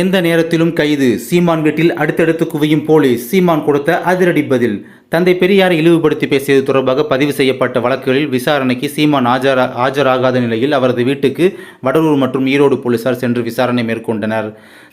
எந்த நேரத்திலும் கைது. சீமான் வீட்டில் அடுத்தடுத்து குவியும் போலீஸ். சீமான் கொடுத்த அதிரடி பதில். தந்தை பெரியாரை இழிவுபடுத்தி பேசியது தொடர்பாக பதிவு செய்யப்பட்ட வழக்குகளில் விசாரணைக்கு சீமான் ஆஜரா ஆஜராகாத நிலையில் அவரது வீட்டுக்கு வடலூர் மற்றும் ஈரோடு போலீசார் சென்று விசாரணை மேற்கொண்டனர்.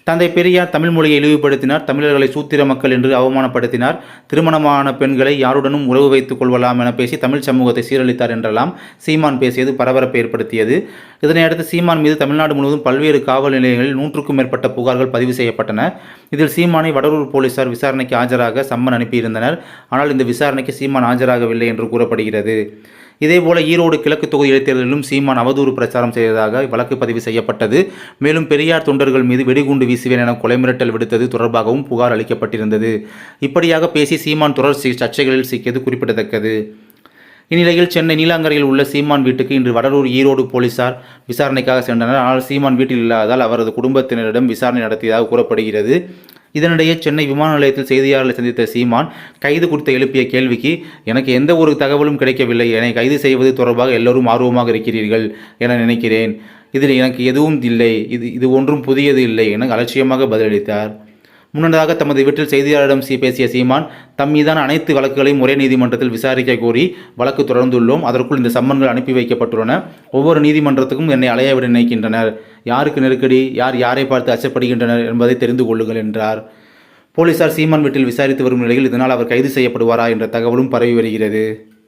தந்தை பெரியார் தமிழ் மொழியை இழிவுபடுத்தினார். தமிழர்களை சூத்திர மக்கள் என்று அவமானப்படுத்தினார். திருமணமான பெண்களை யாருடனும் உறவு வைத்துக் கொள்ளலாம் என பேசி தமிழ் சமூகத்தை சீரழித்தார் என்றெல்லாம் சீமான் பேசியது பரபரப்பை ஏற்படுத்தியது. இதனையடுத்து சீமான் மீது தமிழ்நாடு முழுவதும் பல்வேறு காவல் நிலையங்களில் நூற்றுக்கும் மேற்பட்ட புகார்கள் பதிவு செய்யப்பட்டன. இதில் சீமானை வடலூர் போலீசார் விசாரணைக்கு ஆஜராக சம்மன் அனுப்பியிருந்தனர். ஆனால் இந்த விசாரணைக்கு சீமான் ஆஜராகவில்லை என்று கூறப்படுகிறது. இதேபோல ஈரோடு கிழக்கு தொகுதி இடைத்தேர்தலிலும் சீமான் அவதூறு பிரச்சாரம் செய்ததாக வழக்கு பதிவு செய்யப்பட்டது. மேலும் பெரியார் தொண்டர்கள் மீது வெடிகுண்டு வீசுவேன் என கொலை மிரட்டல் விடுத்தது தொடர்பாகவும் புகார் அளிக்கப்பட்டிருந்தது. இப்படியாக பேசி சீமான் தொடர் சர்ச்சைகளில் சிக்கியது குறிப்பிடத்தக்கது. இந்நிலையில் சென்னை நீலாங்கரையில் உள்ள சீமான் வீட்டுக்கு இன்று வடலூர் ஈரோடு போலீசார் விசாரணைக்காக சென்றனர். ஆனால் சீமான் வீட்டில் இல்லாததால் அவரது குடும்பத்தினரிடம் விசாரணை நடத்தியதாக கூறப்படுகிறது. இதனிடையே சென்னை விமான நிலையத்தில் செய்தியாளர்களை சந்தித்த சீமான் கைது குறித்து எழுப்பிய கேள்விக்கு எனக்கு எந்த ஒரு தகவலும் கிடைக்கவில்லை என்னை கைது செய்வது தொடர்பாக எல்லோரும் ஆர்வமாக இருக்கிறீர்கள் என நினைக்கிறேன். இதில் எனக்கு எதுவும் இல்லை. இது இது ஒன்றும் புதியது இல்லை என அலட்சியமாக பதிலளித்தார். முன்னதாக தமது வீட்டில் செய்தியாளரிடம் சி பேசிய சீமான் தம் மீதான அனைத்து வழக்குகளையும் ஒரே நீதிமன்றத்தில் விசாரிக்க கோரி வழக்கு தொடர்ந்துள்ளோம். அதற்குள் இந்த சம்மன்கள் அனுப்பி வைக்கப்பட்டுள்ளன. ஒவ்வொரு நீதிமன்றத்துக்கும் என்னை அலையவிட நினைக்கின்றனர். யாருக்கு நெருக்கடி யார் யாரை பார்த்து அச்சப்படுகின்றனர் என்பதை தெரிந்து கொள்ளுங்கள் என்றார். போலீசார் சீமான் வீட்டில் விசாரித்து வரும் நிலையில் இதனால் அவர் கைது செய்யப்படுவாரா என்ற தகவலும் பரவி வருகிறது.